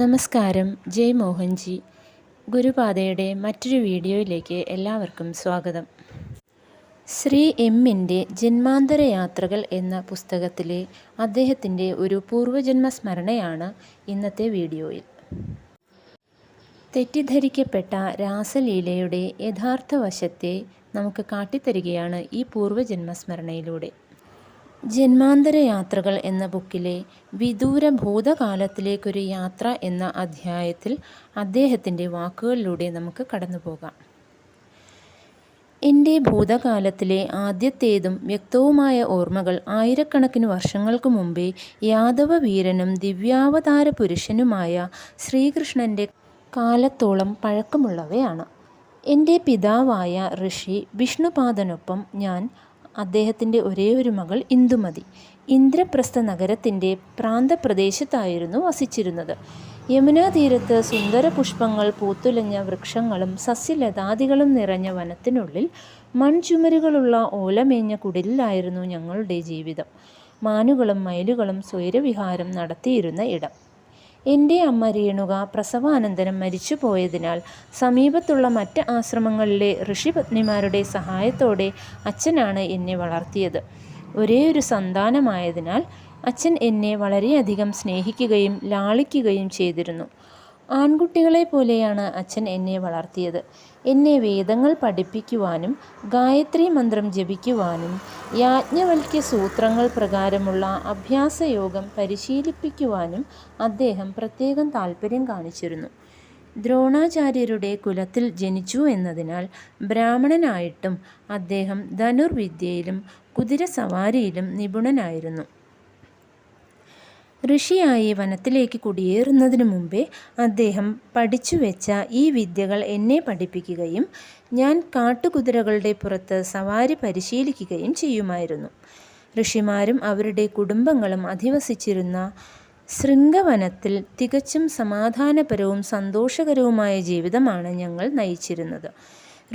നമസ്കാരം. ജയ് മോഹൻജി. ഗുരുപാതയുടെ മറ്റൊരു വീഡിയോയിലേക്ക് എല്ലാവർക്കും സ്വാഗതം. ശ്രീ എമ്മിന്റെ ജന്മാന്തര യാത്രകൾ എന്ന പുസ്തകത്തിലെ അദ്ദേഹത്തിന്റെ ഒരു പൂർവജന്മ സ്മരണയാണ് ഇന്നത്തെ വീഡിയോയിൽ. തെറ്റിദ്ധരിക്കപ്പെട്ട രാസലീലയുടെ യഥാർത്ഥ വശത്തെ നമുക്ക് കാട്ടിത്തരികയാണ് ഈ പൂർവജന്മ സ്മരണയിലൂടെ. ജന്മാന്തര യാത്രകൾ എന്ന ബുക്കിലെ വിദൂര ഭൂതകാലത്തിലേക്കൊരു യാത്ര എന്ന അധ്യായത്തിൽ അദ്ദേഹത്തിന്റെ വാക്കുകളിലൂടെ നമുക്ക് കടന്നുപോകാം. എന്റെ ഭൂതകാലത്തിലെ ആദ്യത്തേതും വ്യക്തവുമായ ഓർമ്മകൾ ആയിരക്കണക്കിന് വർഷങ്ങൾക്ക് മുമ്പേ യാദവ വീരനും ദിവ്യാവതാര പുരുഷനുമായ ശ്രീകൃഷ്ണന്റെ കാലത്തോളം പഴക്കമുള്ളവയാണ്. എന്റെ പിതാവായ ഋഷി വിഷ്ണുപാദനൊപ്പം ഞാൻ അദ്ദേഹത്തിന്റെ ഒരേയൊരു മകൾ ഇന്ദുമതി. ഇന്ദ്രപ്രസ്ഥ നഗരത്തിന്റെ പ്രാന്തപ്രദേശത്തായിരുന്നു വസിച്ചിരുന്നത്. യമുനാ തീരത്ത് സുന്ദര പുഷ്പങ്ങൾ പൂത്തുലഞ്ഞ വൃക്ഷങ്ങളും സസ്യലതാദികളും നിറഞ്ഞ വനത്തിനുള്ളിൽ മൺചുമരുകളുള്ള ഓലമേഞ്ഞ കുടിലിലായിരുന്നു ഞങ്ങളുടെ ജീവിതം. മാനുകളും മയിലുകളും സ്വൈരവിഹാരം നടത്തിയിരുന്ന ഇടം. എന്റെ അമ്മ രേണുക പ്രസവാനന്തരം മരിച്ചു പോയതിനാൽ സമീപത്തുള്ള മറ്റ് ആശ്രമങ്ങളിലെ ഋഷിപത്നിമാരുടെ സഹായത്തോടെ അച്ഛനാണ് എന്നെ വളർത്തിയത്. ഒരേയൊരു സന്താനമായതിനാൽ അച്ഛൻ എന്നെ വളരെയധികം സ്നേഹിക്കുകയും ലാളിക്കുകയും ചെയ്തിരുന്നു. ആൺകുട്ടികളെ പോലെയാണ് അച്ഛൻ എന്നെ വളർത്തിയത്. എന്നെ വേദങ്ങൾ പഠിപ്പിക്കുവാനും ഗായത്രി മന്ത്രം ജപിക്കുവാനും യാജ്ഞവൽക്യ സൂത്രങ്ങൾ പ്രകാരമുള്ള അഭ്യാസയോഗം പരിശീലിപ്പിക്കുവാനും അദ്ദേഹം പ്രത്യേകം താല്പര്യം കാണിച്ചിരുന്നു. ദ്രോണാചാര്യരുടെ കുലത്തിൽ ജനിച്ചു എന്നതിനാൽ ബ്രാഹ്മണനായിട്ടും അദ്ദേഹം ധനുർവിദ്യയിലും കുതിരസവാരിയിലും നിപുണനായിരുന്നു. ഋഷിയായി വനത്തിലേക്ക് കുടിയേറുന്നതിനു മുമ്പേ അദ്ദേഹം പഠിച്ചു വെച്ച ഈ വിദ്യകൾ എന്നെ പഠിപ്പിക്കുകയും ഞാൻ കാട്ടുകുതിരകളുടെ പുറത്ത് സവാരി പരിശീലിക്കുകയും ചെയ്യുമായിരുന്നു. ഋഷിമാരും അവരുടെ കുടുംബങ്ങളും അധിവസിച്ചിരുന്ന ശൃംഗവനത്തിൽ തികച്ചും സമാധാനപരവും സന്തോഷകരവുമായ ജീവിതമാണ് ഞങ്ങൾ നയിച്ചിരുന്നത്.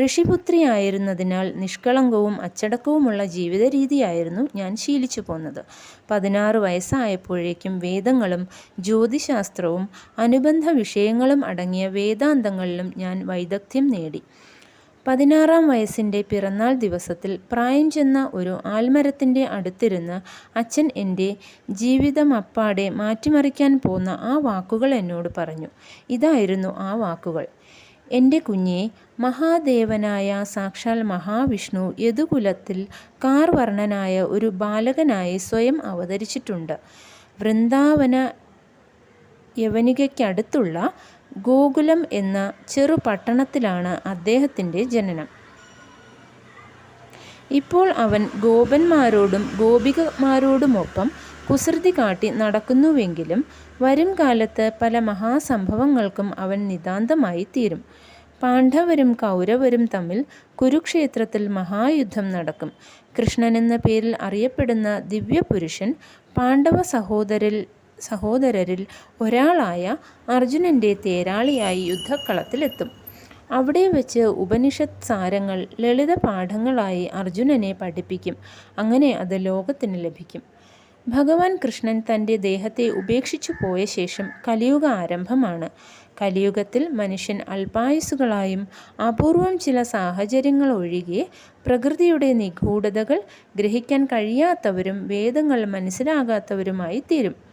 ഋഷിപുത്രിയായിരുന്നതിനാൽ നിഷ്കളങ്കവും അച്ചടക്കവുമുള്ള ജീവിത രീതിയായിരുന്നു ഞാൻ ശീലിച്ചു പോന്നത്. പതിനാറ് വയസ്സായപ്പോഴേക്കും വേദങ്ങളും ജ്യോതിശാസ്ത്രവും അനുബന്ധ വിഷയങ്ങളും അടങ്ങിയ വേദാന്തങ്ങളിലും ഞാൻ വൈദഗ്ധ്യം നേടി. പതിനാറാം വയസ്സിന്റെ പിറന്നാൾ ദിവസത്തിൽ പ്രായം ചെന്ന ഒരു ആൽമരത്തിന്റെ അടുത്തിരുന്ന് അച്ഛൻ എന്റെ ജീവിതം അപ്പാടെ മാറ്റിമറിക്കാൻ പോന്ന ആ വാക്കുകൾ എന്നോട് പറഞ്ഞു. ഇതായിരുന്നു ആ വാക്കുകൾ. എന്റെ കുഞ്ഞെ മഹാദേവനായ സാക്ഷാൽ മഹാവിഷ്ണു യദുകുലത്തിൽ കാർവർണനായ ഒരു ബാലകനായി സ്വയം അവതരിച്ചിട്ടുണ്ട്. വൃന്ദാവന യവനികയ്ക്കടുത്തുള്ള ഗോകുലം എന്ന ചെറു പട്ടണത്തിലാണ് അദ്ദേഹത്തിന്റെ ജനനം. ഇപ്പോൾ അവൻ ഗോപന്മാരോടും ഗോപികമാരോടുമൊപ്പം കുസൃതി കാട്ടി നടക്കുന്നുവെങ്കിലും വരും കാലത്ത് പല മഹാസംഭവങ്ങൾക്കും അവൻ നിതാന്തമായി തീരും. പാണ്ഡവരും കൗരവരും തമ്മിൽ കുരുക്ഷേത്രത്തിൽ മഹായുദ്ധം നടക്കും. കൃഷ്ണൻ എന്ന പേരിൽ അറിയപ്പെടുന്ന ദിവ്യപുരുഷൻ പാണ്ഡവ സഹോദരിൽ സഹോദരരിൽ ഒരാളായ അർജുനന്റെ തേരാളിയായി യുദ്ധക്കളത്തിലെത്തും. അവിടെ വെച്ച് ഉപനിഷത്ത് സാരങ്ങൾ ലളിത പാഠങ്ങളായി അർജുനനെ പഠിപ്പിക്കും. അങ്ങനെ അത് ലോകത്തിന് ലഭിക്കും. ഭഗവാൻ കൃഷ്ണൻ തന്റെ ദേഹത്തെ ഉപേക്ഷിച്ചു പോയ ശേഷം കലിയുഗ ആരംഭമാണ്. കലിയുഗത്തിൽ മനുഷ്യൻ അല്പായുസുകളായും അപൂർവം ചില സാഹചര്യങ്ങൾ ഒഴികെ പ്രകൃതിയുടെ നിഗൂഢതകൾ ഗ്രഹിക്കാൻ കഴിയാത്തവരും വേദങ്ങൾ മനസ്സിലാകാത്തവരുമായി തീരും.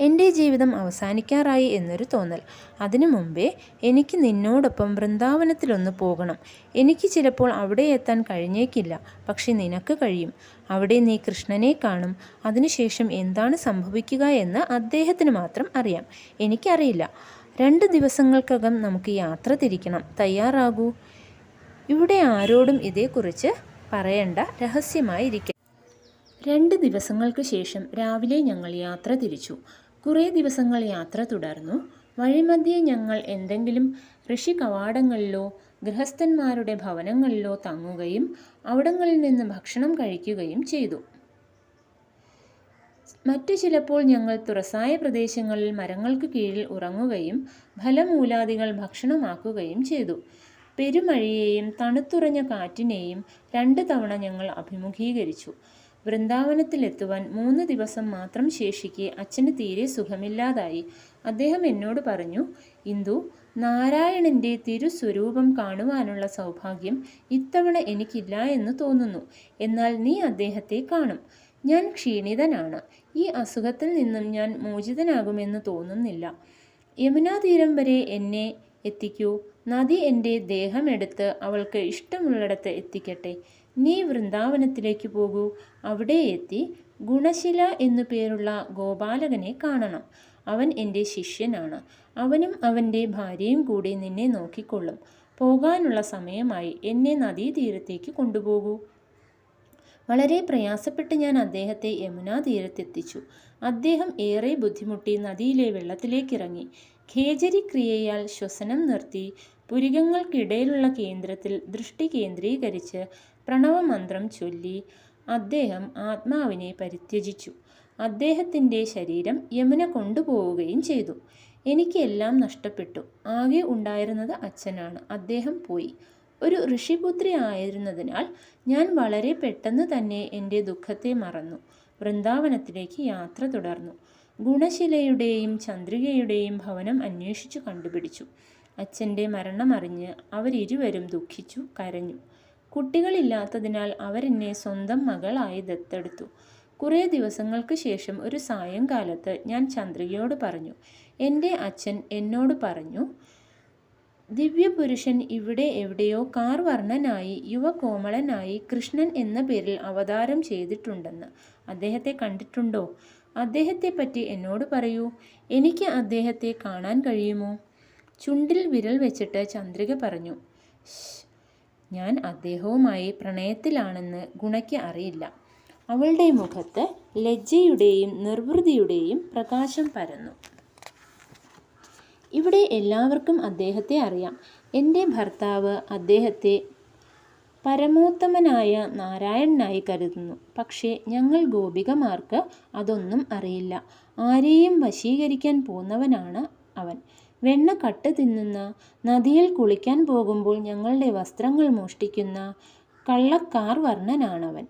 എന്റെ ജീവിതം അവസാനിക്കാറായി എന്നൊരു തോന്നൽ. അതിനു മുമ്പേ എനിക്ക് നിന്നോടൊപ്പം വൃന്ദാവനത്തിലൊന്ന് പോകണം. എനിക്ക് ചിലപ്പോൾ അവിടെ എത്താൻ കഴിഞ്ഞേക്കില്ല പക്ഷെ നിനക്ക് കഴിയും. അവിടെ നീ കൃഷ്ണനെ കാണും. അതിനുശേഷം എന്താണ് സംഭവിക്കുക എന്ന് അദ്ദേഹത്തിന് മാത്രം അറിയാം. എനിക്കറിയില്ല. രണ്ട് ദിവസങ്ങൾക്കകം നമുക്ക് യാത്ര തിരിക്കണം. തയ്യാറാകൂ. ഇവിടെ ആരോടും ഇതേക്കുറിച്ച് പറയേണ്ട രഹസ്യമായിരിക്കും രണ്ട് ദിവസങ്ങൾക്ക് ശേഷം രാവിലെ ഞങ്ങൾ യാത്ര തിരിച്ചു. കുറേ ദിവസങ്ങൾ യാത്ര തുടർന്നു. വഴിമധ്യേ ഞങ്ങൾ എന്തെങ്കിലും ഋഷി കവാടങ്ങളിലോ ഗൃഹസ്ഥന്മാരുടെ ഭവനങ്ങളിലോ തങ്ങുകയും അവിടങ്ങളിൽ നിന്ന് ഭക്ഷണം കഴിക്കുകയും ചെയ്തു. മറ്റു ചിലപ്പോൾ ഞങ്ങൾ തുറസായ പ്രദേശങ്ങളിൽ മരങ്ങൾക്ക് കീഴിൽ ഉറങ്ങുകയും ഫലമൂലാദികൾ ഭക്ഷണമാക്കുകയും ചെയ്തു. പെരുമഴയെയും തണുത്തുറഞ്ഞ കാറ്റിനെയും രണ്ട് തവണ ഞങ്ങൾ അഭിമുഖീകരിച്ചു. വൃന്ദാവനത്തിലെത്തുവാൻ മൂന്ന് ദിവസം മാത്രം ശേഷിക്കെ അച്ഛന് തീരെ സുഖമില്ലാതായി. അദ്ദേഹം എന്നോട് പറഞ്ഞു ഇന്ദു നാരായണന്റെ തിരുസ്വരൂപം കാണുവാനുള്ള സൗഭാഗ്യം ഇത്തവണ എനിക്കില്ല എന്ന് തോന്നുന്നു. എന്നാൽ നീ അദ്ദേഹത്തെ കാണും. ഞാൻ ക്ഷീണിതനാണ്. ഈ അസുഖത്തിൽ നിന്നും ഞാൻ മോചിതനാകുമെന്ന് തോന്നുന്നില്ല. യമുനാ തീരം വരെ എന്നെ എത്തിക്കൂ. നദി എന്റെ ദേഹമെടുത്ത് അവൾക്ക് ഇഷ്ടമുള്ളിടത്ത് എത്തിക്കട്ടെ. നീ വൃന്ദാവനത്തിലേക്ക് പോകൂ. അവിടെ എത്തി ഗുണശില എന്നു പേരുള്ള ഗോപാലകനെ കാണണം. അവൻ എന്റെ ശിഷ്യനാണ്. അവനും അവന്റെ ഭാര്യയും കൂടി നിന്നെ നോക്കിക്കൊള്ളും. പോകാനുള്ള സമയമായി എന്നെ നദീതീരത്തേക്ക് കൊണ്ടുപോകൂ. വളരെ പ്രയാസപ്പെട്ട് ഞാൻ അദ്ദേഹത്തെ യമുനാ തീരത്തെത്തിച്ചു അദ്ദേഹം ഏറെ ബുദ്ധിമുട്ടി നദിയിലെ വെള്ളത്തിലേക്കിറങ്ങി. ഖേജരി ക്രിയയാൽ ശ്വസനം നിർത്തി. പുരികങ്ങൾക്കിടയിലുള്ള കേന്ദ്രത്തിൽ ദൃഷ്ടി കേന്ദ്രീകരിച്ച് പ്രണവമന്ത്രം ചൊല്ലി അദ്ദേഹം ആത്മാവിനെ പരിത്യജിച്ചു. അദ്ദേഹത്തിന്റെ ശരീരം യമുന കൊണ്ടുപോവുകയും ചെയ്തു. എനിക്കെല്ലാം നഷ്ടപ്പെട്ടു. ആകെ ഉണ്ടായിരുന്നത് അച്ഛനാണ്. അദ്ദേഹം പോയി. ഒരു ഋഷിപുത്രി ആയിരുന്നതിനാൽ ഞാൻ വളരെ പെട്ടെന്ന് തന്നെ എന്റെ ദുഃഖത്തെ മറന്നു. വൃന്ദാവനത്തിലേക്ക് യാത്ര തുടർന്നു. ഗുണശിലയുടെയും ചന്ദ്രികയുടെയും ഭവനം അന്വേഷിച്ചു കണ്ടുപിടിച്ചു. അച്ഛന്റെ മരണമറിഞ്ഞ് അവരിരുവരും ദുഃഖിച്ചു കരഞ്ഞു. കുട്ടികളില്ലാത്തതിനാൽ അവരെന്നെ സ്വന്തം മകളായി ദത്തെടുത്തു. കുറേ ദിവസങ്ങൾക്ക് ശേഷം ഒരു സായങ്കാലത്ത് ഞാൻ ചന്ദ്രികയോട് പറഞ്ഞു എന്റെ അച്ഛൻ എന്നോട് പറഞ്ഞു ദിവ്യപുരുഷൻ ഇവിടെ എവിടെയോ കാർവർണനായി യുവകോമളനായി കൃഷ്ണൻ എന്ന പേരിൽ അവതാരം ചെയ്തിട്ടുണ്ടെന്ന് അദ്ദേഹത്തെ കണ്ടിട്ടുണ്ടോ? അദ്ദേഹത്തെ പറ്റി എന്നോട് പറയൂ. എനിക്ക് അദ്ദേഹത്തെ കാണാൻ കഴിയുമോ? ചുണ്ടിൽ വിരൽ വെച്ചിട്ട് ചന്ദ്രിക പറഞ്ഞു ഞാൻ അദ്ദേഹവുമായി പ്രണയത്തിലാണെന്ന് ഗുണയ്ക്ക് അറിയില്ല. അവളുടെ മുഖത്ത് ലജ്ജയുടെയും നിർവൃതിയുടെയും പ്രകാശം പരന്നു. ഇവിടെ എല്ലാവർക്കും അദ്ദേഹത്തെ അറിയാം. എന്റെ ഭർത്താവ് അദ്ദേഹത്തെ പരമോത്തമനായ നാരായണനായി കരുതുന്നു. പക്ഷേ ഞങ്ങൾ ഗോപികമാർക്ക് അതൊന്നും അറിയില്ല. ആരെയും വശീകരിക്കാൻ പോന്നവനാണ് അവൻ. വെണ്ണ കട്ട് തിന്നുന്ന നദിയിൽ കുളിക്കാൻ പോകുമ്പോൾ ഞങ്ങളുടെ വസ്ത്രങ്ങൾ മോഷ്ടിക്കുന്ന കള്ളക്കാർ വർണനാണവൻ.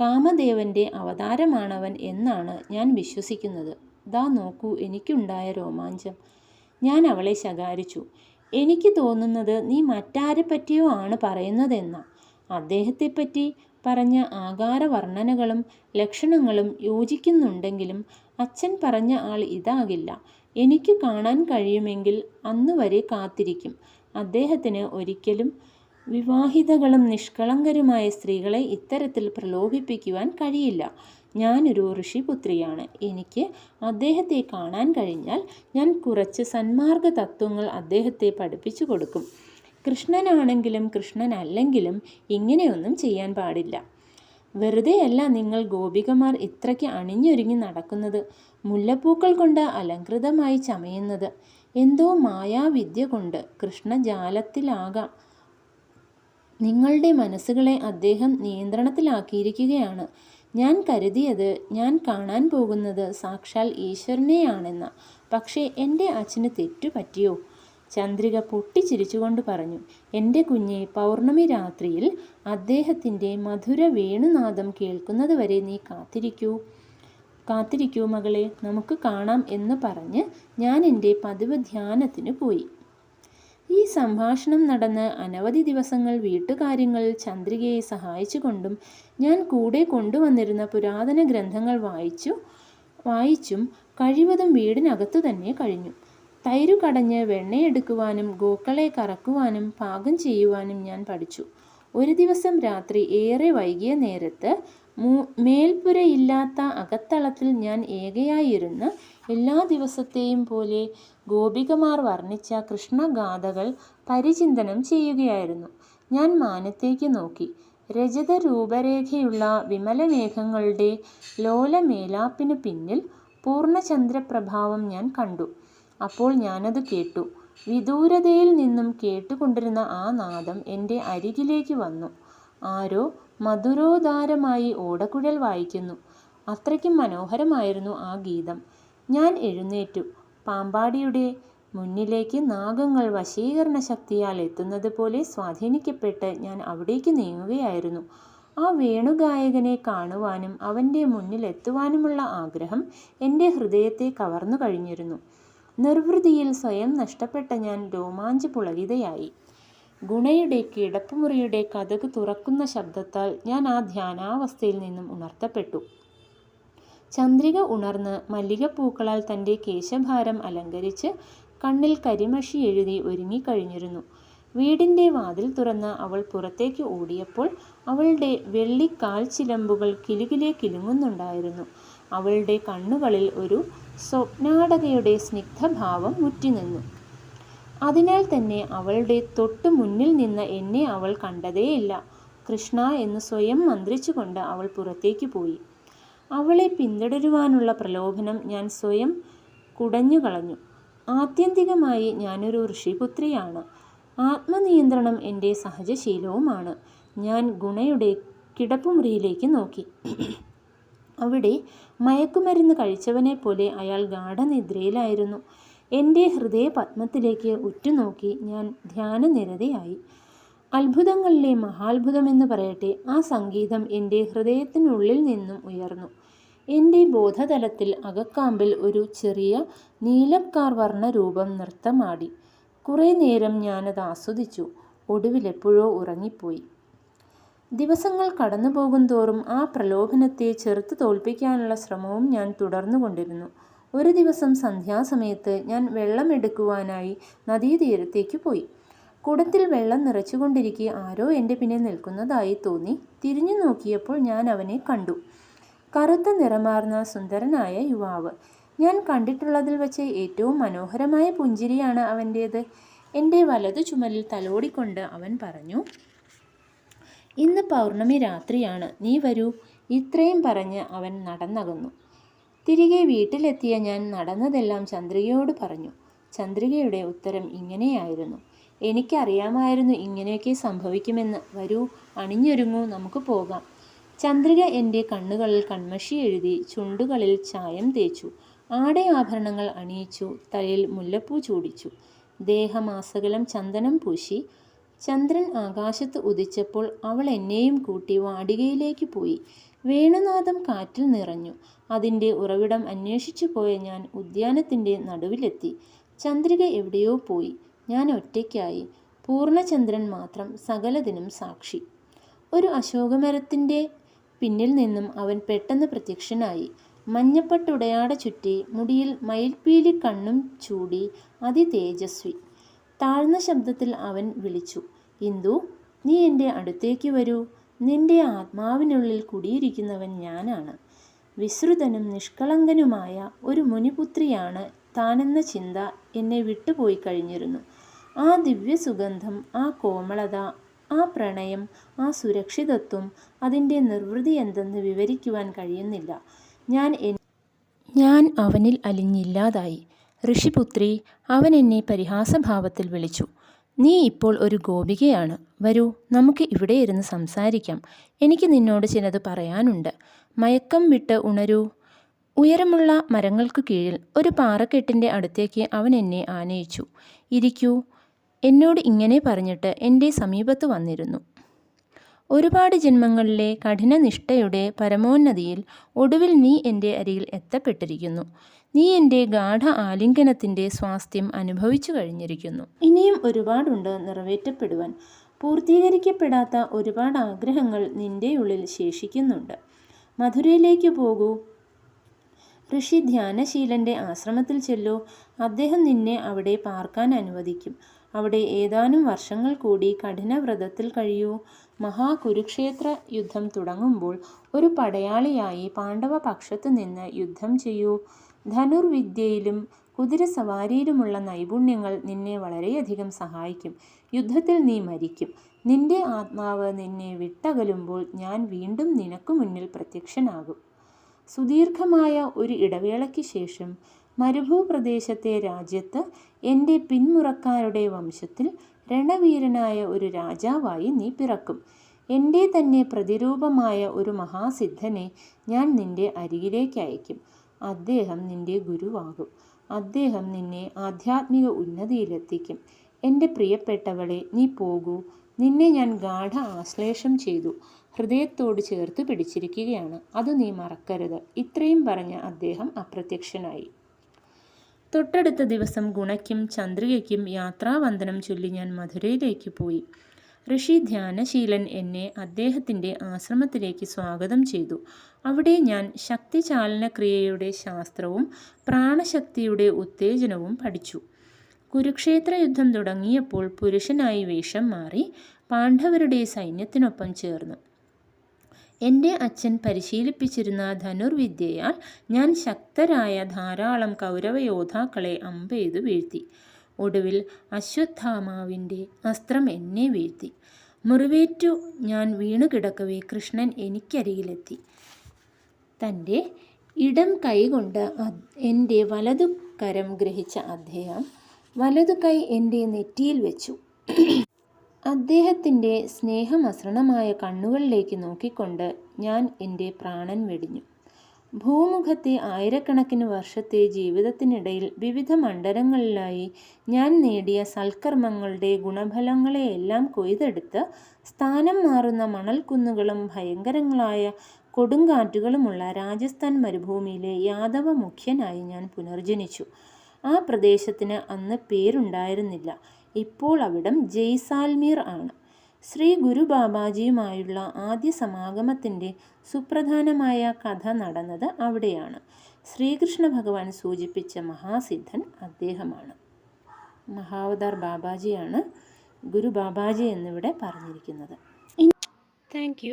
കാമദേവന്റെ അവതാരമാണവൻ എന്നാണ് ഞാൻ വിശ്വസിക്കുന്നത്. ദാ നോക്കൂ എനിക്കുണ്ടായ രോമാഞ്ചം. ഞാൻ അവളെ ശകാരിച്ചു. എനിക്ക് തോന്നുന്നത് നീ മറ്റാരെ പറ്റിയോ ആണ് പറയുന്നതെന്ന. അദ്ദേഹത്തെപ്പറ്റി പറഞ്ഞ ആകാര വർണനകളും ലക്ഷണങ്ങളും യോജിക്കുന്നുണ്ടെങ്കിലും അച്ഛൻ പറഞ്ഞ ആൾ ഇതാകില്ല. എനിക്ക് കാണാൻ കഴിയുമെങ്കിൽ അന്നുവരെ കാത്തിരിക്കും. അദ്ദേഹത്തിന് ഒരിക്കലും വിവാഹിതകളും നിഷ്കളങ്കരുമായ സ്ത്രീകളെ ഇത്തരത്തിൽ പ്രലോഭിപ്പിക്കുവാൻ കഴിയില്ല. ഞാനൊരു ഋഷിപുത്രിയാണ്. എനിക്ക് അദ്ദേഹത്തെ കാണാൻ കഴിഞ്ഞാൽ ഞാൻ കുറച്ച് സന്മാർഗ തത്വങ്ങൾ അദ്ദേഹത്തെ പഠിപ്പിച്ചു കൊടുക്കും. കൃഷ്ണനാണെങ്കിലും കൃഷ്ണനല്ലെങ്കിലും ഇങ്ങനെയൊന്നും ചെയ്യാൻ പാടില്ല. വെറുതെയല്ല നിങ്ങൾ ഗോപികമാർ ഇത്രയ്ക്ക് അണിഞ്ഞൊരുങ്ങി നടക്കുന്നത്. മുല്ലപ്പൂക്കൾ കൊണ്ട് അലങ്കൃതമായി ചമയുന്നത് എന്തോ മായാവിദ്യ കൊണ്ട് കൃഷ്ണജാലത്തിലാകാം. നിങ്ങളുടെ മനസ്സുകളെ അദ്ദേഹം നിയന്ത്രണത്തിലാക്കിയിരിക്കുകയാണ്. ഞാൻ കരുതിയത് ഞാൻ കാണാൻ പോകുന്നത് സാക്ഷാൽ ഈശ്വരനെയാണെന്ന. പക്ഷേ എന്റെ അച്ഛന് തെറ്റു പറ്റിയോ? ചന്ദ്രിക പൊട്ടിച്ചിരിച്ചുകൊണ്ട് പറഞ്ഞു. എന്റെ കുഞ്ഞെ പൗർണമി രാത്രിയിൽ അദ്ദേഹത്തിന്റെ മധുര വേണുനാദം കേൾക്കുന്നതുവരെ നീ കാത്തിരിക്കൂ. കാത്തിരിക്കൂ മകളെ നമുക്ക് കാണാം എന്ന് പറഞ്ഞ് ഞാൻ എന്റെ പതിവ് ധ്യാനത്തിന് പോയി. ഈ സംഭാഷണം നടന്ന് അനവധി ദിവസങ്ങൾ വീട്ടുകാര്യങ്ങളിൽ ചന്ദ്രികയെ സഹായിച്ചുകൊണ്ടും ഞാൻ കൂടെ കൊണ്ടുവന്നിരുന്ന പുരാതന ഗ്രന്ഥങ്ങൾ വായിച്ചു വായിച്ചും കഴിവതും വീടിനകത്തു തന്നെ കഴിഞ്ഞു. തൈരു കടഞ്ഞ് വെണ്ണയെടുക്കുവാനും ഗോക്കളെ കറക്കുവാനും പാകം ചെയ്യുവാനും ഞാൻ പഠിച്ചു. ഒരു ദിവസം രാത്രി ഏറെ വൈകിയ നേരത്ത് മേൽപ്പുരയില്ലാത്ത അകത്തളത്തിൽ ഞാൻ ഏകയായിരുന്ന് എല്ലാ ദിവസത്തെയും പോലെ ഗോപികമാർ വർണിച്ച കൃഷ്ണഗാഥകൾ പരിചിന്തനം ചെയ്യുകയായിരുന്നു. ഞാൻ മാനത്തേക്ക് നോക്കി. രജത രൂപരേഖയുള്ള വിമലമേഘങ്ങളുടെ ലോലമേലാപ്പിനു പിന്നിൽ പൂർണചന്ദ്രപ്രഭാവം ഞാൻ കണ്ടു. അപ്പോൾ ഞാനത് കേട്ടു. വിദൂരതയിൽ നിന്നും കേട്ടുകൊണ്ടിരുന്ന ആ നാദം എന്റെ അരികിലേക്ക് വന്നു. ആരോ മധുരോദാരമായി ഓടക്കുഴൽ വായിക്കുന്നു. അത്രയ്ക്കും മനോഹരമായിരുന്നു ആ ഗീതം. ഞാൻ എഴുന്നേറ്റു. പാമ്പാടിയുടെ മുന്നിലേക്ക് നാഗങ്ങൾ വശീകരണ ശക്തിയാൽ എത്തുന്നത് പോലെ സ്വാധീനിക്കപ്പെട്ട് ഞാൻ അവിടേക്ക് നീങ്ങുകയായിരുന്നു. ആ വേണുഗായകനെ കാണുവാനും അവന്റെ മുന്നിലെത്തുവാനുമുള്ള ആഗ്രഹം എന്റെ ഹൃദയത്തെ കവർന്നു കഴിഞ്ഞിരുന്നു. നിർവൃതിയിൽ സ്വയം നഷ്ടപ്പെട്ട ഞാൻ രോമാഞ്ച പുളകിതയായി ഗുണയുടെ കിടപ്പുമുറിയുടെ കഥക് തുറക്കുന്ന ശബ്ദത്താൽ ഞാൻ ആ ധ്യാനാവസ്ഥയിൽ നിന്നും ഉണർത്തപ്പെട്ടു. ചന്ദ്രിക ഉണർന്ന് മല്ലികപ്പൂക്കളാൽ തന്റെ കേശഭാരം അലങ്കരിച്ച് കണ്ണിൽ കരിമഷി എഴുതി ഒരുങ്ങിക്കഴിഞ്ഞിരുന്നു. വീടിന്റെ വാതിൽ തുറന്ന് അവൾ പുറത്തേക്ക് ഓടിയപ്പോൾ അവളുടെ വെള്ളി കാൽ ചിലമ്പുകൾ കിലുകിലെ കിലുങ്ങുന്നുണ്ടായിരുന്നു. അവളുടെ കണ്ണുകളിൽ ഒരു സ്വപ്നാടകയുടെ സ്നിഗ്ധഭാവം മുറ്റിനിന്നു അതിനാൽ തന്നെ അവളുടെ തൊട്ടു മുന്നിൽ നിന്ന് എന്നെ അവൾ കണ്ടതേയില്ല. കൃഷ്ണ എന്ന് സ്വയം മന്ത്രിച്ചുകൊണ്ട് അവൾ പുറത്തേക്ക് പോയി. അവളെ പിന്തുടരുവാനുള്ള പ്രലോഭനം ഞാൻ സ്വയം കുടഞ്ഞു കളഞ്ഞു ആത്യന്തികമായി ഞാനൊരു ഋഷിപുത്രിയാണ്. ആത്മനിയന്ത്രണം എന്റെ സഹജശീലവുമാണ്. ഞാൻ ഗുണയുടെ കിടപ്പുമുറിയിലേക്ക് നോക്കി. അവിടെ മയക്കുമരുന്ന് കഴിച്ചവനെ പോലെ അയാൾ ഗാഠനിദ്രയിലായിരുന്നു. എന്റെ ഹൃദയ പത്മത്തിലേക്ക് ഉറ്റുനോക്കി ഞാൻ ധ്യാനനിരതയായി. അത്ഭുതങ്ങളിലെ മഹാത്ഭുതമെന്ന് പറയട്ടെ ആ സംഗീതം എന്റെ ഹൃദയത്തിനുള്ളിൽ നിന്നും ഉയർന്നു. എന്റെ ബോധതലത്തിൽ അകക്കാമ്പിൽ ഒരു ചെറിയ നീലക്കാർ വർണ രൂപം നൃത്തമാടി. കുറേ നേരം ഞാനത് ആസ്വദിച്ചു. ഒടുവിലെപ്പോഴോ ഉറങ്ങിപ്പോയി. ദിവസങ്ങൾ കടന്നു പോകും തോറും ആ പ്രലോഭനത്തെ ചെറുത്ത് തോൽപ്പിക്കാനുള്ള ശ്രമവും ഞാൻ തുടർന്നുകൊണ്ടിരുന്നു. ഒരു ദിവസം സന്ധ്യാസമയത്ത് ഞാൻ വെള്ളം എടുക്കുവാനായി നദീതീരത്തേക്ക് പോയി. കുടത്തിൽ വെള്ളം നിറച്ചുകൊണ്ടിരിക്കെ ആരോ എന്റെ പിന്നിൽ നിൽക്കുന്നതായി തോന്നി. തിരിഞ്ഞു നോക്കിയപ്പോൾ ഞാൻ അവനെ കണ്ടു. കറുത്ത നിറമാർന്ന സുന്ദരനായ യുവാവ്. ഞാൻ കണ്ടിട്ടുള്ളതിൽ വെച്ച് ഏറ്റവും മനോഹരമായ പുഞ്ചിരിയാണ് അവന്റേത്. എന്റെ വലതു ചുമലിൽ തലോടിക്കൊണ്ട് അവൻ പറഞ്ഞു ഇന്ന് പൗർണമി രാത്രിയാണ്. നീ വരൂ. ഇത്രയും പറഞ്ഞ് അവൻ നടന്നകന്നു. തിരികെ വീട്ടിലെത്തിയ ഞാൻ നടന്നതെല്ലാം ചന്ദ്രികയോട് പറഞ്ഞു. ചന്ദ്രികയുടെ ഉത്തരം ഇങ്ങനെയായിരുന്നു. എനിക്കറിയാമായിരുന്നു ഇങ്ങനെയൊക്കെ സംഭവിക്കുമെന്ന്. വരൂ അണിഞ്ഞൊരുങ്ങൂ നമുക്ക് പോകാം. ചന്ദ്രിക എന്റെ കണ്ണുകളിൽ കൺമഷി എഴുതി ചുണ്ടുകളിൽ ചായം തേച്ചു. ആടെ ആഭരണങ്ങൾ അണിയിച്ചു തലയിൽ മുല്ലപ്പൂ ചൂടിച്ചു. ദേഹമാസകലം ചന്ദനം പൂശി. ചന്ദ്രൻ ആകാശത്ത് ഉദിച്ചപ്പോൾ അവൾ എന്നെയും കൂട്ടി വാടികയിലേക്ക് പോയി. വേണുനാദം കാറ്റിൽ നിറഞ്ഞു. അതിന്റെ ഉറവിടം അന്വേഷിച്ചു പോയ ഞാൻ ഉദ്യാനത്തിന്റെ നടുവിലെത്തി. ചന്ദ്രിക എവിടെയോ പോയി. ഞാൻ ഒറ്റയ്ക്കായി. പൂർണചന്ദ്രൻ മാത്രം സകലതിനും സാക്ഷി. ഒരു അശോകമരത്തിന്റെ പിന്നിൽ നിന്നും അവൻ പെട്ടെന്ന് പ്രത്യക്ഷനായി. മഞ്ഞപ്പട്ടുടയാട ചുറ്റി മുടിയിൽ മയിൽപ്പീലി കണ്ണും ചൂടി അതിതേജസ്വി. താഴ്ന്ന ശബ്ദത്തിൽ അവൻ വിളിച്ചു ഇന്ദു നീ എന്റെ അടുത്തേക്ക് വരൂ. നിന്റെ ആത്മാവിനുള്ളിൽ കുടിയിരിക്കുന്നവൻ ഞാനാണ്. വിശ്രുതനും നിഷ്കളങ്കനുമായ ഒരു മുനിപുത്രിയാണ് താനെന്ന ചിന്ത എന്നെ വിട്ടുപോയി കഴിഞ്ഞിരുന്നു. ആ ദിവ്യസുഗന്ധം ആ കോമളത ആ പ്രണയം ആ സുരക്ഷിതത്വം അതിന്റെ നിർവൃതി എന്തെന്ന് വിവരിക്കുവാൻ കഴിയുന്നില്ല. ഞാൻ ഞാൻ അവനിൽ അലിഞ്ഞില്ലാതായി. ഋഷിപുത്രി അവൻ എന്നെ പരിഹാസഭാവത്തിൽ വിളിച്ചു. നീ ഇപ്പോൾ ഒരു ഗോപികയാണ്. വരൂ നമുക്ക് ഇവിടെ ഇരുന്ന് സംസാരിക്കാം. എനിക്ക് നിന്നോട് ചിലത് പറയാനുണ്ട്. മയക്കം വിട്ട് ഉണരൂ. ഉയരമുള്ള മരങ്ങൾക്ക് കീഴിൽ ഒരു പാറക്കെട്ടിന്റെ അടുത്തേക്ക് അവൻ എന്നെ ആനയിച്ചു. ഇരിക്കൂ. എന്നോട് ഇങ്ങനെ പറഞ്ഞിട്ട് എന്റെ സമീപത്ത് വന്നിരുന്നു. ഒരുപാട് ജന്മങ്ങളിലെ കഠിനനിഷ്ഠയുടെ പരമോന്നതിയിൽ ഒടുവിൽ നീ എന്റെ അരികിൽ എത്തപ്പെട്ടിരിക്കുന്നു. നീ എന്റെ ഗാഠ ആലിംഗനത്തിന്റെ സ്വാസ്ഥ്യം അനുഭവിച്ചു കഴിഞ്ഞിരിക്കുന്നു. ഇനിയും ഒരുപാടുണ്ട് നിറവേറ്റപ്പെടുവാൻ. പൂർത്തീകരിക്കപ്പെടാത്ത ഒരുപാട് ആഗ്രഹങ്ങൾ നിന്റെ ഉള്ളിൽ ശേഷിക്കുന്നുണ്ട്. മധുരയിലേക്ക് പോകൂ. ഋഷി ധ്യാനശീലന്റെ ആശ്രമത്തിൽ ചെല്ലൂ. അദ്ദേഹം നിന്നെ അവിടെ പാർക്കാൻ അനുവദിക്കും. അവിടെ ഏതാനും വർഷങ്ങൾ കൂടി കഠിനവ്രതത്തിൽ കഴിയൂ. മഹാകുരുക്ഷേത്ര യുദ്ധം തുടങ്ങുമ്പോൾ ഒരു പടയാളിയായി പാണ്ഡവ പക്ഷത്തു നിന്ന് യുദ്ധം ചെയ്യൂ. ധനുർവിദ്യയിലും കുതിരസവാരിയിലുമുള്ള നൈപുണ്യങ്ങൾ നിന്നെ വളരെയധികം സഹായിക്കും. യുദ്ധത്തിൽ നീ മരിക്കും. നിന്റെ ആത്മാവ് നിന്നെ വിട്ടകലുമ്പോൾ ഞാൻ വീണ്ടും നിനക്ക് മുന്നിൽ പ്രത്യക്ഷനാകും. സുദീർഘമായ ഒരു ഇടവേളയ്ക്ക് ശേഷം മരുഭൂപ്രദേശത്തെ രാജ്യത്ത് എന്റെ പിന്മുറക്കാരുടെ വംശത്തിൽ രണവീരനായ ഒരു രാജാവായി നീ പിറക്കും. എന്റെ തന്നെ പ്രതിരൂപമായ ഒരു മഹാസിദ്ധനെ ഞാൻ നിന്റെ അരികിലേക്ക് അയക്കും. അദ്ദേഹം നിന്റെ ഗുരുവാകും. അദ്ദേഹം നിന്നെ ആധ്യാത്മിക ഉന്നതിയിലെത്തിക്കും. എന്റെ പ്രിയപ്പെട്ടവളെ നീ പോകൂ. നിന്നെ ഞാൻ ഗാഠ ആശ്ലേഷം ചെയ്തു. ഹൃദയത്തോട് ചേർത്ത് പിടിച്ചിരിക്കുകയാണ്. അത് നീ മറക്കരുത്. ഇത്രയും പറഞ്ഞ് അദ്ദേഹം അപ്രത്യക്ഷനായി. തൊട്ടടുത്ത ദിവസം ഗുണയ്ക്കും ചന്ദ്രികയ്ക്കും യാത്രാവന്ദനം ചൊല്ലി ഞാൻ മധുരയിലേക്ക് പോയി. ഋഷി ധ്യാനശീലൻ എന്നെ അദ്ദേഹത്തിന്റെ ആശ്രമത്തിലേക്ക് സ്വാഗതം ചെയ്തു. അവിടെ ഞാൻ ശക്തിചാലനക്രിയയുടെ ശാസ്ത്രവും പ്രാണശക്തിയുടെ ഉത്തേജനവും പഠിച്ചു. കുരുക്ഷേത്ര യുദ്ധം തുടങ്ങിയപ്പോൾ പുരുഷനായി വേഷം മാറി പാണ്ഡവരുടെ സൈന്യത്തിനൊപ്പം ചേർന്നു. എന്റെ അച്ഛൻ പരിശീലിപ്പിച്ചിരുന്ന ധനുർവിദ്യയാൽ ഞാൻ ശക്തരായ ധാരാളം കൗരവ യോദ്ധാക്കളെ അമ്പെയ്തു വീഴ്ത്തി. ഒടുവിൽ അശ്വത്ഥാമാവിന്റെ അസ്ത്രം എന്നെ വീഴ്ത്തി. മുറിവേറ്റു ഞാൻ വീണു കിടക്കവേ കൃഷ്ണൻ എനിക്കരികിലെത്തി. തന്റെ ഇടം കൈകൊണ്ട് എന്റെ വലതു കരം ഗ്രഹിച്ച അദ്ദേഹം വലതു കൈ എന്റെ നെറ്റിയിൽ വെച്ചു. അദ്ദേഹത്തിന്റെ സ്നേഹമസൃണമായ കണ്ണുകളിലേക്ക് നോക്കിക്കൊണ്ട് ഞാൻ എന്റെ പ്രാണൻ വെടിഞ്ഞു. ഭൂമുഖത്തെ ആയിരക്കണക്കിന് വർഷത്തെ ജീവിതത്തിനിടയിൽ വിവിധ മണ്ഡലങ്ങളിലായി ഞാൻ നേടിയ സൽക്കർമ്മങ്ങളുടെ ഗുണഫലങ്ങളെയെല്ലാം കൊയ്തെടുത്ത് സ്ഥാനം മാറുന്ന മണൽക്കുന്നുകളും ഭയങ്കരങ്ങളായ കൊടുങ്കാറ്റുകളുമുള്ള രാജസ്ഥാൻ മരുഭൂമിയിലെ യാദവ മുഖ്യനായി ഞാൻ പുനർജനിച്ചു. ആ പ്രദേശത്തിന് അന്ന് പേരുണ്ടായിരുന്നില്ല. ഇപ്പോൾ അവിടം ജയ്സാൽമീർ ആണ്. ശ്രീ ഗുരു ബാബാജിയുമായുള്ള ആദ്യ സമാഗമത്തിന്റെ സുപ്രധാനമായ കഥ നടന്നത് അവിടെയാണ്. ശ്രീകൃഷ്ണ ഭഗവാൻ സൂചിപ്പിച്ച മഹാസിദ്ധൻ അദ്ദേഹമാണ്. മഹാവതാർ ബാബാജിയാണ് ഗുരു ബാബാജി എന്നിവിടെ പറഞ്ഞിരിക്കുന്നത്. താങ്ക്